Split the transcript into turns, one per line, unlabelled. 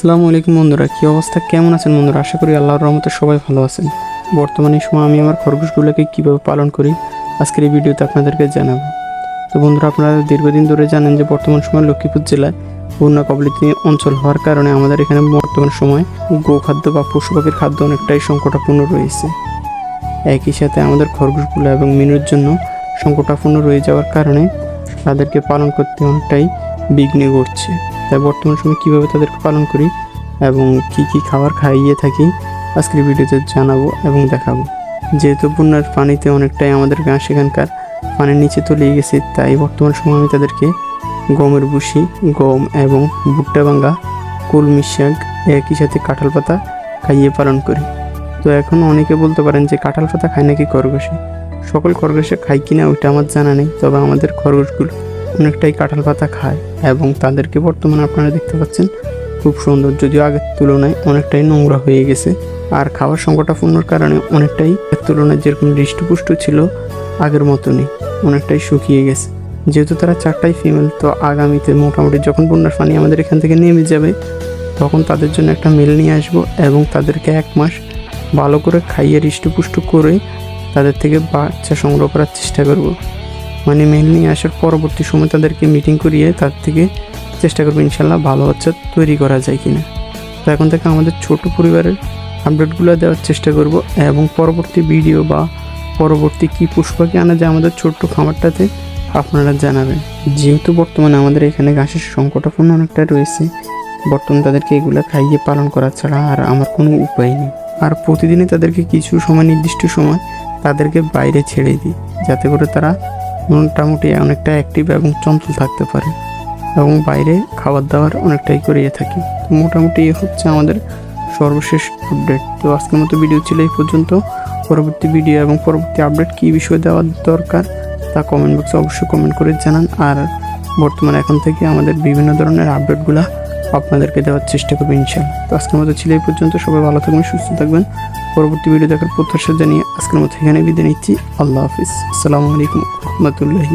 আসসালামু আলাইকুম বন্ধুরা, কী অবস্থা? কেমন আছেন বন্ধুরা? আশা করি আল্লাহর রহমতে সবাই ভালো আছেন। বর্তমানে সময় আমি আমার খরগোশগুলোকে কীভাবে পালন করি, আজকের এই ভিডিওতে আপনাদেরকে জানাব। তো বন্ধুরা, আপনারা দীর্ঘদিন ধরে জানেন যে বর্তমান সময় লক্ষ্মীপুর জেলায় বন্যা কবলিত অঞ্চল হওয়ার কারণে আমাদের এখানে বর্তমান সময় গোখাদ্য বা পশু পাখির খাদ্য অনেকটাই সংকটাপূর্ণ রয়েছে। একই সাথে আমাদের খরগোশগুলো এবং মিনুর জন্য সংকটাপূর্ণ রয়ে যাওয়ার কারণে তাদেরকে পালন করতে অনেকটাই বিঘ্নে ঘটছে। বর্তমান সময় কীভাবে তাদেরকে পালন করি এবং কি কি খাবার খাইয়ে থাকি, আজকের ভিডিওতে জানাব এবং দেখাবো। যেহেতু বন্যার পানিতে অনেকটাই আমাদের গাঁ সেখানকার পানির নিচে তলিয়ে গেছে, তাই বর্তমান সময় আমি তাদেরকে গমের ভুসি, গম এবং ভুট্টা ভাঙ্গা, কলমি শাক, একই সাথে কাঁঠাল পাতা খাইয়ে পালন করি। তো এখন অনেকে বলতে পারেন যে কাঁঠাল পাতা খায় নাকি খরগোশে? সকল খরগোশে খায় কিনা ওইটা আমার জানা নেই, তবে আমাদের খরগোশগুলো অনেকটাই কাঁঠাল পাতা খায় এবং তাদেরকে বর্তমানে আপনারা দেখতে পাচ্ছেন খুব সুন্দর, যদিও আগের তুলনায় অনেকটাই নোংরা হয়ে গেছে। আর খাওয়ার সংকটাপূর্ণর কারণে অনেকটাই তুলনায় যেরকম হৃষ্টপুষ্ট ছিল, আগের মতনই অনেকটাই শুকিয়ে গেছে। যেহেতু তারা চারটাই ফিমেল তো আগামীতে মোটামুটি যখন বন্যার পানি আমাদের এখান থেকে নেমে যাবে, তখন তাদের জন্য একটা মেল নিয়ে আসব এবং তাদেরকে এক মাস ভালো করে খাইয়ে হৃষ্টপুষ্ট করে তাদের থেকে বাচ্চা সংগ্রহ করার চেষ্টা করব। মানে মেল নিয়ে আসার পরবর্তী সময় তাদেরকে মিটিং করিয়ে তার থেকে চেষ্টা করব ইনশাল্লাহ ভালো বাচ্চা তৈরি করা যায় কিনা। তো এখন থেকে আমাদের ছোট পরিবারের আপডেটগুলো দেওয়ার চেষ্টা করব এবং পরবর্তী ভিডিও বা পরবর্তী কী পুষ্পাকে আনা যায় আমাদের ছোট্ট খামারটাতে আপনারা জানাবেন। যেহেতু বর্তমানে আমাদের এখানে ঘাসের সংকটাপূর্ণ অনেকটা রয়েছে, বর্তমানে তাদেরকে এগুলো খাইয়ে পালন করা ছাড়া আর আমার কোনো উপায় নেই। আর প্রতিদিনই তাদেরকে কিছু সময়, নির্দিষ্ট সময় তাদেরকে বাইরে ছেড়ে দিই, যাতে করে তারা মোটামুটি অনেকটা অ্যাক্টিভ এবং চঞ্চল থাকতে পারে এবং বাইরে খাবার দাবার অনেকটাই করিয়ে থাকি। তো মোটামুটি হচ্ছে আমাদের সর্বশেষ আপডেট তো আজকের মতো ভিডিও ছিল এই পর্যন্ত। পরবর্তী ভিডিও এবং পরবর্তী আপডেট কী বিষয়ে দেওয়ার দরকার তা কমেন্ট বক্সে অবশ্যই কমেন্ট করে জানান। আর বর্তমানে এখন থেকে আমাদের বিভিন্ন ধরনের আপডেটগুলো আপনাদেরকে দেওয়ার চেষ্টা করব ইনশাল্লাহ তো আজকের মতো ছিল এই পর্যন্ত। সবাই ভালো থাকবেন, সুস্থ থাকবেন। পরবর্তী ভিডিও দেখার প্রত্যাশা জানিয়ে আজকের মতো এখানে বিদায় নিচ্ছি। আল্লাহ হাফিজ। আসসালামু আলাইকুম রহমতুল্লাহি